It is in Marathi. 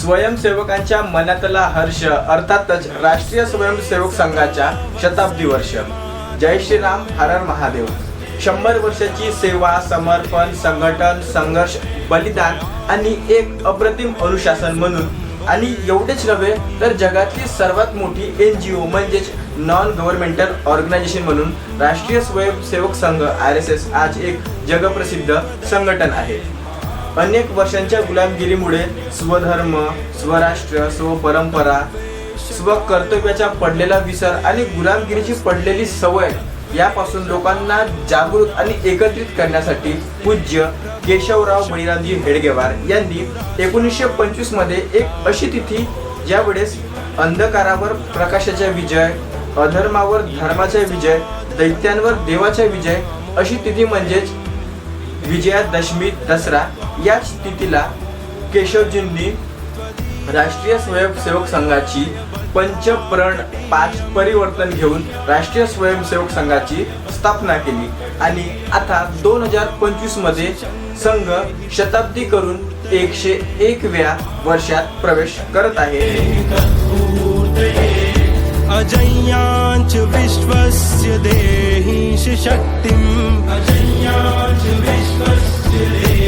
स्वयंसेवकांच्या मनातला हर्ष अर्थातच राष्ट्रीय स्वयंसेवक संघाच्या शताब्दी वर्ष. जय श्रीराम हर हर महादेव. शंभर वर्षाची सेवा समर्पण संघटन संघर्ष बलिदान आणि एक अप्रतिम अनुशासन म्हणून. आणि एवढेच नव्हे तर जगातली सर्वात मोठी एन जी ओ म्हणजेच नॉन गव्हर्नमेंटल ऑर्गनायझेशन म्हणून राष्ट्रीय Swayamsevak Sangh R S S आज एक जगप्रसिद्ध संघटन आहे. अनेक वर्षांच्या गुलामगिरीमुळे स्वधर्म स्वराष्ट्र स्वपरंपरा स्वकर्तव्याचा पडलेला विसर आणि गुलामगिरीची पडलेली सवय यापासून लोकांना जागृत आणि एकत्रित करण्यासाठी पूज्य केशवराव बळीरामजी हेडगेवार यांनी एकोणीसशे पंचवीसमध्ये एक अशी तिथी ज्यावेळेस अंधकारावर प्रकाशाचा विजय अधर्मावर धर्माचा विजय दैत्यांवर देवाचा विजय अशी तिथी म्हणजेच विजयादशमी दसरा याच तिथीला केशवजींनी राष्ट्रीय स्वयंसेवक संघाची पंचप्रण पाच परिवर्तन घेऊन राष्ट्रीय स्वयंसेवक संघाची स्थापना केली. आणि आता दोन हजार पंचवीसमध्ये संघ शताब्दी करून एकशे एकव्या वर्षात प्रवेश करत आहे. अजय्यांच विश्वस्य देहि शक्तिम्.